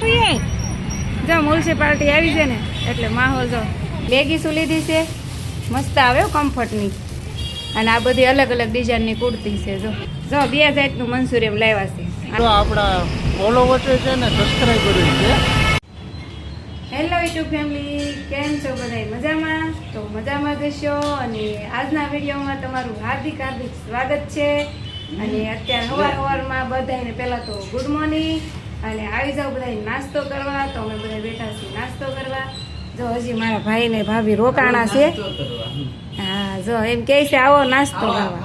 જો મ્યુનિસિપાલિટી આવી છે ને એટલે માહોલ જો લેગીસું લીધી છે. મસ્ત આવે કમ્ફર્ટની. અને આ બધી અલગ અલગ ડિઝાઇનની કુર્તી છે જો. જો બે જાતનું મનસુરિયમ લાવ્યા છે. તો આપણા ફોલો વચ્ચે છે ને સબસ્ક્રાઇબ કર્યું છે. હેલો યુટ્યુબ ફેમિલી કેમ છો બધા મજામાં? તો મજામાં જશો અને આજના વિડીયોમાં તમારું હાર્દિક હાર્દિક સ્વાગત છે. અને અત્યારે સવાર સવારમાં બધાને પહેલાં તો ગુડ મોર્નિંગ અને આવી જાઓ બધા નાસ્તો કરવા તો અમે બધા બેઠા છીએ નાસ્તો કરવા. જો હજી મારા ભાઈ ને ભાભી રોકાણા છે. હા જો એમ કે છે આવો નાસ્તો કરવા.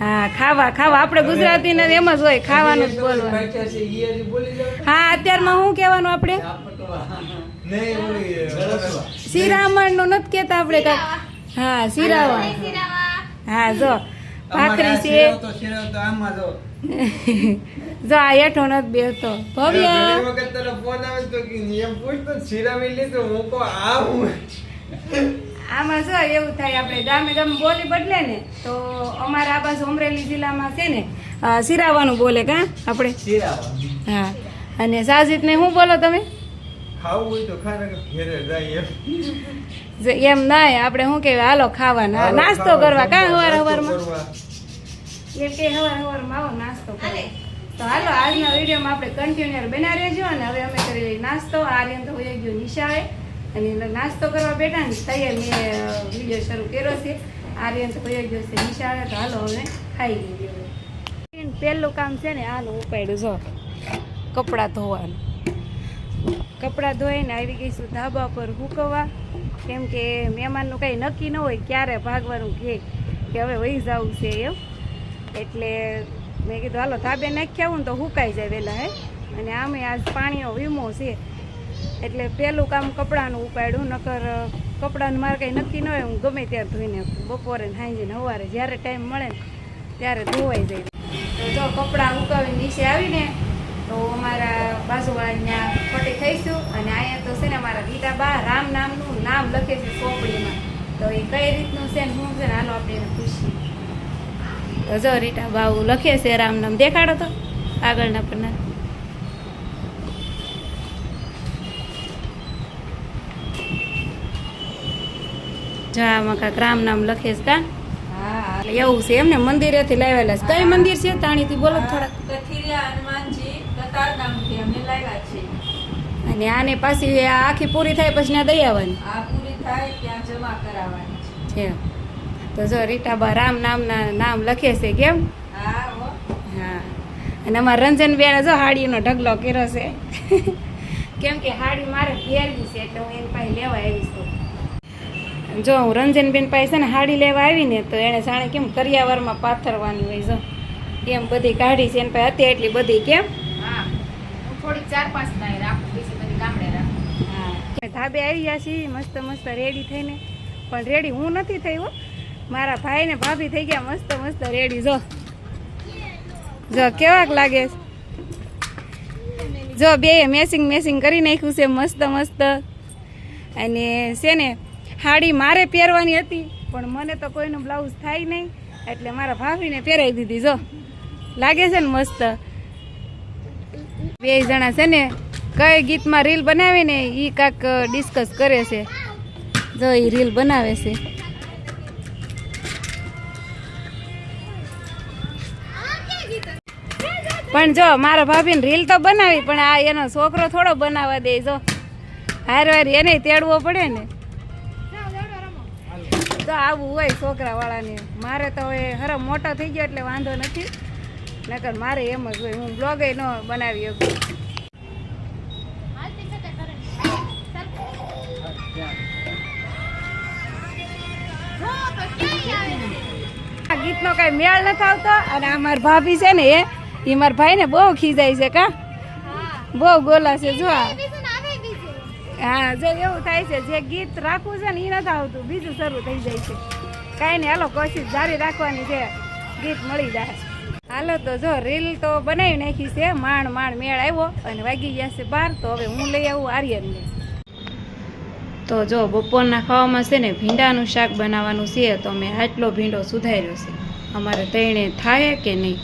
હા ખાવા ખાવા. આપણે ગુજરાતીને એમ જ હોય ખાવાનું જ બોલવાનું. હા અત્યારમાં શું કહેવાનું આપણે? શિરામણનું નથી કેતા આપણે. હા શિરામણ. હા જો ભાખરી છે. જો આ હેઠો નથી બેસતો ભવ્ય. આમાં શું એવું થાય આપણે ગામે ગામ બોલી બદલે ને તો અમારા આ બાજુ અમરેલી જિલ્લામાં છે ને શિરાવાનું બોલે કા આપણે? હા. અને સાજીદ ને શું બોલો તમે? એમ. ના આપણે શું કહેવાય હાલો ખાવાના. નાસ્તો કરવા કાં હવાર હવારમાં? એમ કે હવાર હવારમાં આવો નાસ્તો કરે. તો હાલો આજના વિડીયોમાં આપણે કન્ટિન્યુઅર બના રહેજો અને હવે અમે કરી નાસ્તો. આર્યન તો હોય ગયો નિશાળે. અને નાસ્તો કરવા બેઠા ને તૈયાર મેં વીડિયો શરૂ કર્યો છે. આર્યન તો હોય ગયો છે નિશાળે. તો હાલો હવે ખાઈ લઈએ. પહેલું કામ છે ને હાલો ઉપાડ્યું જો. કપડાં ધોવાનું. કપડાં ધોઈને આવી ગઈ છું ધાબા પર હુકવવા કેમ કે મહેમાનનું કંઈ નક્કી ન હોય ક્યારે ભાગવાનું કે કે હવે વહી જવું છે એમ. એટલે મેં કીધું, હાલો, ધાબે નાખી આવું ને તો હુકાઈ જાય વહેલા હે? અને આમે આજ પાણીનો વીમો છે. એટલે પહેલું કામ કપડાનું ઉપાડ્યું, નકર કપડાનું મારે કંઈ નક્કી ન હોય, હું ગમે ત્યારે ધોઈને બપોરે સાંજે સવારે જ્યારે ટાઈમ મળે ત્યારે ધોવાઈ જાય. તો જો કપડાં ઉકાવી નીચે આવીને તો અમારા બાજુવાળા ફટી થઈશું અને અહીંયા તો છે ને અમારા ગીતાબા રામ નામનું નામ લખે છે ચોપડીમાં તો એ કઈ રીતનું છે ને હું છે ને હાલો આપણે એને પૂછીએ. તો જો રીટા બાઉ લખે છે રામ નામ દેખાડો તો. આગળના પન્ના જો આમાં રામ નામ લખે છે કા? એવું છે એમને મંદિરેથી લાવેલા છે. કઈ મંદિર છે? તાણીથી બોલો થોડાક. અને આને પાછી આખી પૂરી થાય પછી ત્યાં દઈ આવવાની. આ પૂરી થાય ત્યાં જમા કરાવવાની છે. તો જો રીટાબા રામ નામના નામ લખે છે કેમ? હા હા. અને અમારા રંજનબેને જો હાડીનો ઢગલો કર્યો છે. કેમ કે હાડી મારે પહેરવી છે એટલે હું એની પાસે લેવા આવીશ છું જો હું રંજનબેન પાસે છે ને હાડી લેવા આવી ને તો એણે જાણે કેમ કરિયાવરમાં પાથરવાની હોય જો. એમ બધી કાઢી છે એની પાસે હતી એટલી બધી કેમ? હા. હું થોડીક ચાર પાંચ નાઈ રાખું બીજી બધી ગામડે રાખું. હા. ધાબે આવી ગયા છીએ મસ્ત મસ્ત રેડી થઈને. પણ રેડી હું નથી થઈ હો. મારા ભાઈ ને ભાભી થઈ ગયા મસ્ત મસ્ત રેડી જો. જો, કેવાક લાગે? જો બે મેસિંગ મેસિંગ કરી નાખ્યું છે મસ્ત મસ્ત. અને છે ને, હાડી મારે પહેરવાની હતી, પણ મને તો કોઈનું બ્લાઉઝ થાય નહીં, એટલે મારા ભાભીને પહેરાવી દીધી. જો, લાગે છે ને મસ્ત? બે જણા છે ને, કઈ ગીતમાં રીલ બનાવે ને એ કાંક ડિસ્કસ કરે છે. જો એ રીલ બનાવે છે. પણ જો, મારા ભાભીને રીલ તો બનાવી, પણ આ એનો છોકરો થોડો બનાવવા દે, જો. હાર વાર એને તેડવો પડે ને. તો આવું હોય છોકરા વાળાને મારે તો હવે હરમ મોટો થઈ ગયો એટલે વાંધો નથી. નકર મારે એમ જ હોય, હું બ્લોગે ન બનાવી શકું. ગીતનો કઈ મેળ નથી આવતો, અને આ મારા ભાભી છે ને એ એ મારા ભાઈને બહુ ખીજાય છે કા? બહુ ગોલા છે, જો. હા, જો એવું થાય છે, જે ગીત રાખવું છે ને એ નથી આવતું. બીજું શરૂ થઈ જાય છે. કાંઈ નહીં, હાલો, કોશિશ જારી રાખવાની છે. ગીત મળી જાય. હાલો, તો જો રીલ તો બનાવી નાખી છે. માણ માણ મેળ આવ્યો અને વાગી ગયા છે બાર, તો હવે હું લઈ આવું આર્યનને. તો જો, બપોરના ખાવામાં છે ને ભીંડાનું શાક બનાવવાનું છે, તો મેં આટલો ભીંડો સુધાર્યો છે. અમારે તૈણે થાય કે નહીં?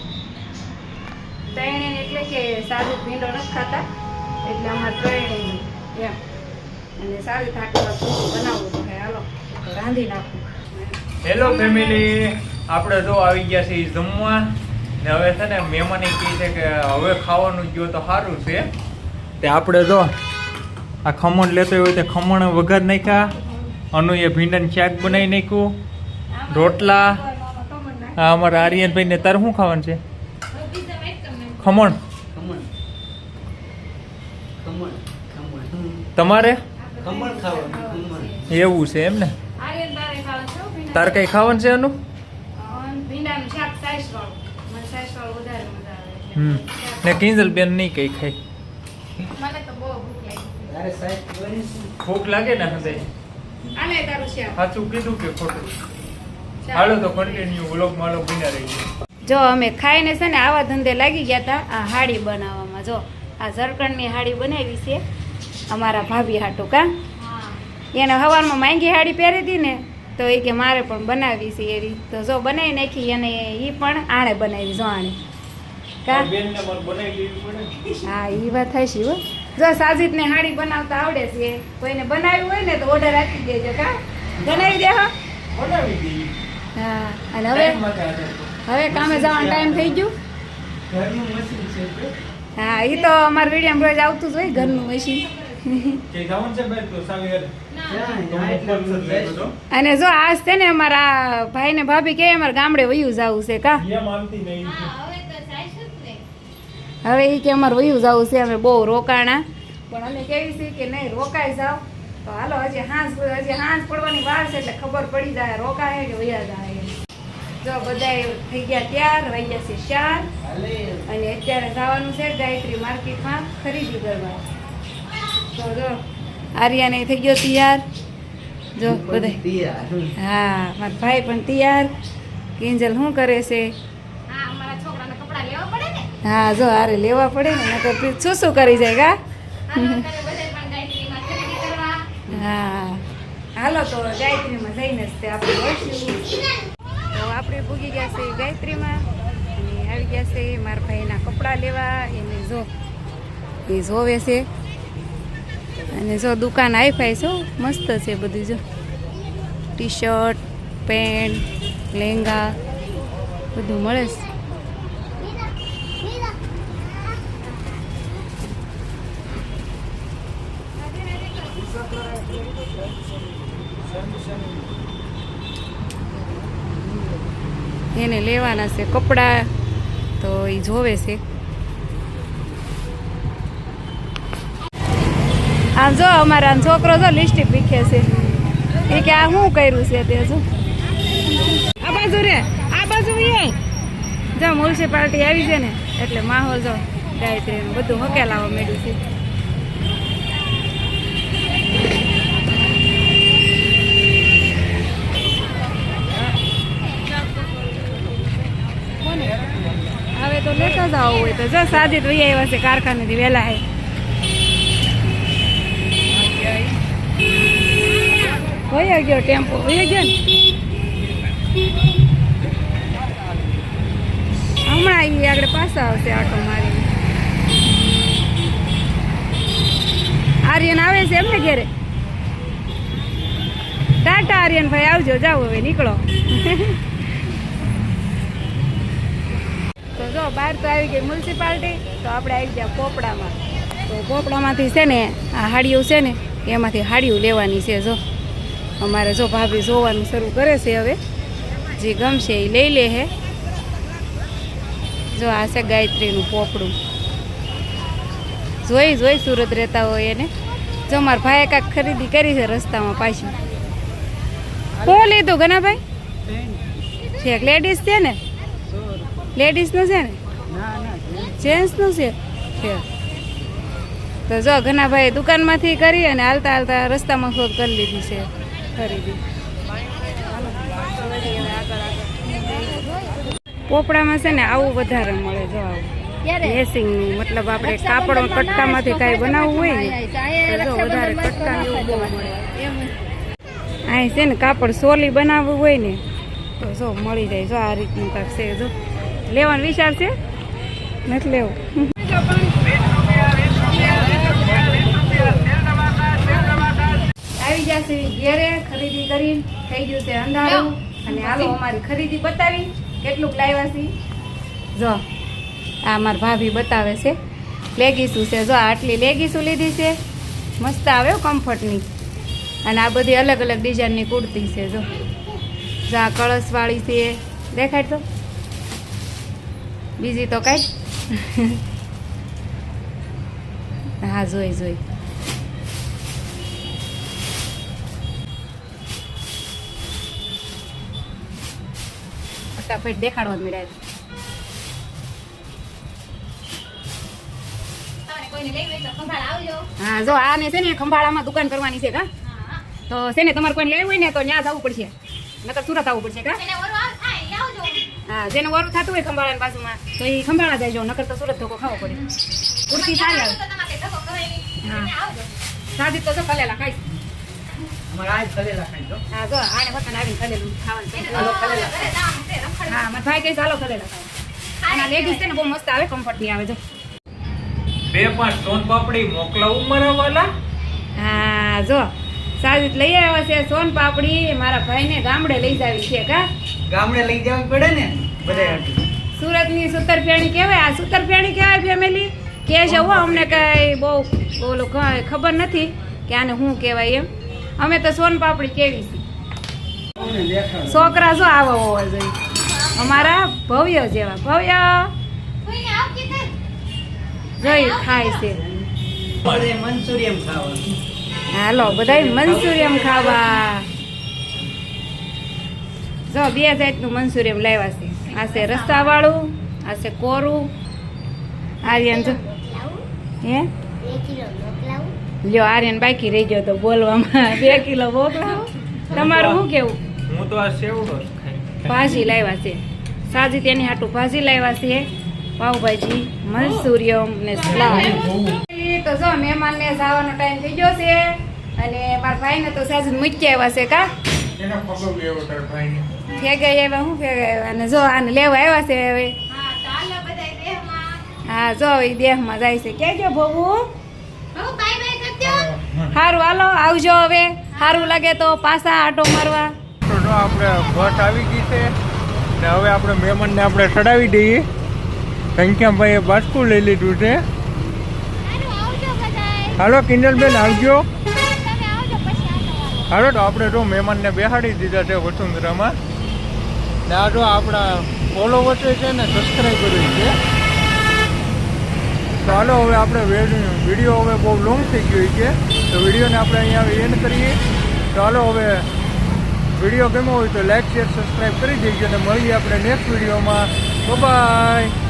તૈણે એટલે કે સાદું ભીંડો નથી ખાતા. એટલે અમારે ટ્રેનિંગ એમ. અને સારી થાકી બનાવવું પડે હાલો રાંધી નાખું. હેલો ફેમિલી આપણે જો આવી ગયા છીએ જમવા. ને હવે છે ને મહેમાન એ કહે છે કે હવે ખાવાનું ગયો તો સારું છે. તે આપણે જો આ ખમણ લેતો હોય તો ખમણ વગર નાખ્યા. અનુએ ભીંડાનું શાક બનાવી નાખ્યું. રોટલા. અમારા આર્યનભાઈ ને તારે શું ખાવાનું છે? ખમણ? તમારે? એવું છે એમ ને તારે કઈ ખાવાનું છે એટલે હમ. ને કિંજલ બેન નહીં કઈ ખાય. મને ભૂખ લાગી ને હંદે આલે તારું શાક સાચું કીધું કે ખોટું? હાલો તો કન્ટિન્યુ વ્લોગ માલો બિના રહી જો અમે ખાઈને છે ને આવા ધંધે લાગી ગયા હતા આ હાડી બનાવવામાં. જો આ ઝરકણની હાડી બનાવી છે અમારા ભાભી હાટું કા એને હવારમાં માંગી હાડી પહેરી હતી ને તો એ કે મારે પણ બનાવી છે એવી તો જો બનાવી નાખી અને એ પણ આણે બનાવી જો આણે. કા? બેન ને મને બનાવી લેવી પડે હા એ વાત થાય છે હો. જો સાજીદને હાડી બનાવતા આવડે છે કોઈને બનાવ્યું હોય ને તો ઓર્ડર આપી દેજો કા? બનાવી દે હા. હા અને હવે હવે કામે જવાનો ટાઈમ થઈ ગયો. ઘરનું મશીન છે તે. હા એ તો અમારા વીડિયો રોજ આવતું જ હોય ઘરનું મશીન. અને જો આજ છે ને અમારા ભાઈ ને ભાભી કે અમારે ગામડે વયું જવું છે કા? હવે એ કે અમારે વયું જવું છે અમે બહુ રોકાણા. પણ અમે કેવી છે કે નહીં રોકાઈ જાવ તો હાલો હજી હાંસ હજી હાંસ પડવાની વાર છે એટલે ખબર પડી જાય રોકાય કે વયા જાય. જો બધા થઈ ગયા ત્યાર રહી ગયા છે ચાર અને અત્યારે જવાનું છે ગાયત્રી માર્કેટમાં ખરીદી કરવા. તો જો આર્યાને થઈ ગયો તૈયાર. જો બધા હા મારા ભાઈ પણ તૈયાર. કિંજલ શું કરે છે? હા અમારા છોકરાને કપડાં લેવા પડે ને? હા જો હારે લેવા પડે ને નકર શું શું કરી જાય કરવા. હા. હાલો તો ગાયત્રીમાં જઈને જ તે આપણે તો આપણે ભૂગી ગયા છે ગાયત્રીમાં અને આવી ગયા છે મારા ભાઈના કપડાં લેવા. એને જો, એ જોવે છે. અને જો દુકાન હાઈફાઈ છો મસ્ત છે બધું જો. ટી શર્ટ પેન્ટ લેંગા, બધું મળે છે. એને લેવાના છે કપડાં, તો એ જોવે છે. આમ જો અમારા છોકરો જો લિસ્ટિક પીખે છે. એ કે આ શું કર્યું છે તે જો. આ બાજુ રે, આ બાજુ એ જો મ્યુનિસિપાલિટી આવી છે ને, એટલે માહોલ જો ગાયત્રીનું બધું હકેલાવા માંડ્યું છે. તો લેતા જ આવું હોય તો જો સાદી તો આવ્યા છે, કારખાનેથી વહેલા હે. વયો ગયો ટેમ્પો, વયો ગયો ને. હમણાં એ આગળ પાછા આવશે આટો મારી. આર્યન આવે છે એમને ઘેરે? ટાટા આર્યન ભાઈ, આવજો, જાઓ હવે, નીકળો તો જો બહાર તો આવી ગઈ મ્યુનિસિપાલિટી તો આપણે આવી ગયા પોપડામાં. તો પોપડામાંથી છે ને આ હાડીઓ છે ને એમાંથી હાડીઓ લેવાની છે જો. અમારે જો ભાભી જોવાનું શરૂ કરે છે હવે. જે ગમશે એ લઈ લે હે. જો આ છે ગાયત્રીનું પોપડું. જોઈ જોઈ સુરત રહેતા હોય એને. જો મારા ભાઈએ કાંઈક ખરીદી કરી છે રસ્તામાં પાછી. કોણ લીધું ગનાભાઈ? એક લેડીઝ છે ને? લેડીઝનું છે ને? જેન્ટ્સનું છે? તો જો ઘણા ભાઈ દુકાનમાંથી કરી અને હાલતા હાલતા રસ્તામાં શોધ કરી લીધી છે ખરીદી. પોપડામાં છે ને આવું વધારે મળે જો આવું. લેસિંગનું મતલબ આપણે કાપડ કટકામાંથી કાંઈ બનાવવું હોય ને તો વધારે કટકા એવું મળે. અહીં છે ને કાપડ સોલી બનાવવું હોય ને તો જો મળી જાય જો આ રીતનું કાંક છે જો. લેવાનો વિચાર છે? નથી લેવું. આવી જશે ઘેરે, ખરીદી કરી થઈ ગયું છે અંધારું. અને હાલો અમારી ખરીદી બતાવી. કેટલુંક લાવ્યા છે? જો, આ મારા ભાભી બતાવે છે. લેગીસું છે. જો, આટલી લેગીસું લીધી છે. મસ્ત આવે કમ્ફર્ટની. અને આ બધી અલગ અલગ ડિઝાઇનની કુર્તી છે. જો જો આ કળશવાળી છે. દેખાડ તો? બીજી તો કાંઈ? હા જોઈ જોઈ. ફટાફટ દેખાડવા મળ્યા હા જો આને છે ને ખંભાળામાં દુકાન કરવાની છે કા? હા. તો છે ને તમારે કોઈ લેવું હોય ને તો ત્યાં જવું પડશે. નકર સુરત આવવું પડશે કા એને ઓરો આવ થાય ઈ આવજો હા જેને વારું થતું હોય ખંભાળાની બાજુમાં. તો એ ખંભાળા જાય નકર તો સુરત ધોકો ખાવો પડે. કુર્તી સારી આવે. હા. સાદી તો જો ખલેલા ખાઈશ હા જો આને વતન આવીને ખલેલું ખાવાનું. હા મારા ભાઈ કહીશ હાલો ખલેલા ખાવા અને લેડીઝ છે ને બહુ મસ્ત આવે કમ્ફર્ટની આવે જો. બે પાંચ સોન પાપડી મોકલાવું મારા વાલા હા જો. સાજીદ લઈ આવ્યા છે સોન પાપડી. મારા ભાઈને ગામડે લઈ જાવી છે કા? ગામડે લઈ જવી પડે ને? સુરતની સુતર ફેણી કહેવાય. આ સુતર ફેણી કહેવાય ફેમિલી કે જવો હો અમને કઈ બહુ બોલો ખબર નથી કે આને શું કહેવાય એમ. અમે તો સોન પાપડી કેવી છે. છોકરા શું આવા હોવા જોઈએ. અમારા ભવ્ય જેવા ભવ્ય. કોઈને જોઈ ખાય છે. હાલો બધા મંચુરિયમ ખાવા. જો બે જાતનું મંચુરિયમ લાવ્યા છે. આ છે રસ્તાવાળું આ છે કોરું. આર્યન જો હે? લ્યો આર્યન બાકી રહી ગયો તો બોલવામાં બે કિલો મોકલાવો. તમારું શું કેવું? હું તો આ સેવડો ભાજી લાવ્યા છે. સાજી તેની હાટું ભાજી લાવ્યા છે. પાઉભાજી મંચુરિયમ ને સલાડ. તો જો મહેમાનને જવાનો ટાઈમ થઈ ગયો છે. અને મારા ભાઈને તો સાજી મૂકી આવ્યા છે કા? એનો ખબર લેવો તાર ભાઈને. ફેગા આવ્યા હું ફેગા આવ્યા? અને જો આને લેવા આવ્યા છે હવે. હા તો હાલો બધાય દેહમાં. હા જો એ દેહમાં જાય છે. ક્યાં ગયો ભોગું? બહુ બાય બાય કરજો સારું હાલો આવજો હવે. સારું લાગે તો પાછા આટો મારવા. તો આપણે બસ આવી ગઈ છે. ને હવે આપણે મહેમાનને આપણે ચડાવી દઈએ. ઘનશ્યામભાઈએ બાસકું લઈ લીધું છે. હાલો કિંજલબેન આવજો તમે આવજો. પછી આવજો હાલો તો આપણે જો મહેમાનને બેહાડી દીધા છે વસુંધરામાં. ને આપણા ફોલોવર્સે છે ને સબસ્ક્રાઈબ કર્યું છે. ચાલો હવે આપણે વીડિયો હવે બહુ લોંગ થઈ ગયો છે. તો વિડીયોને આપણે અહીંયા એન્ડ કરીએ. ચાલો હવે વીડિયો ગમ્યો હોય તો લાઈક શેર સબસ્ક્રાઈબ કરી દેજો અને મળીએ આપણે નેક્સ્ટ વિડીયોમાં બાય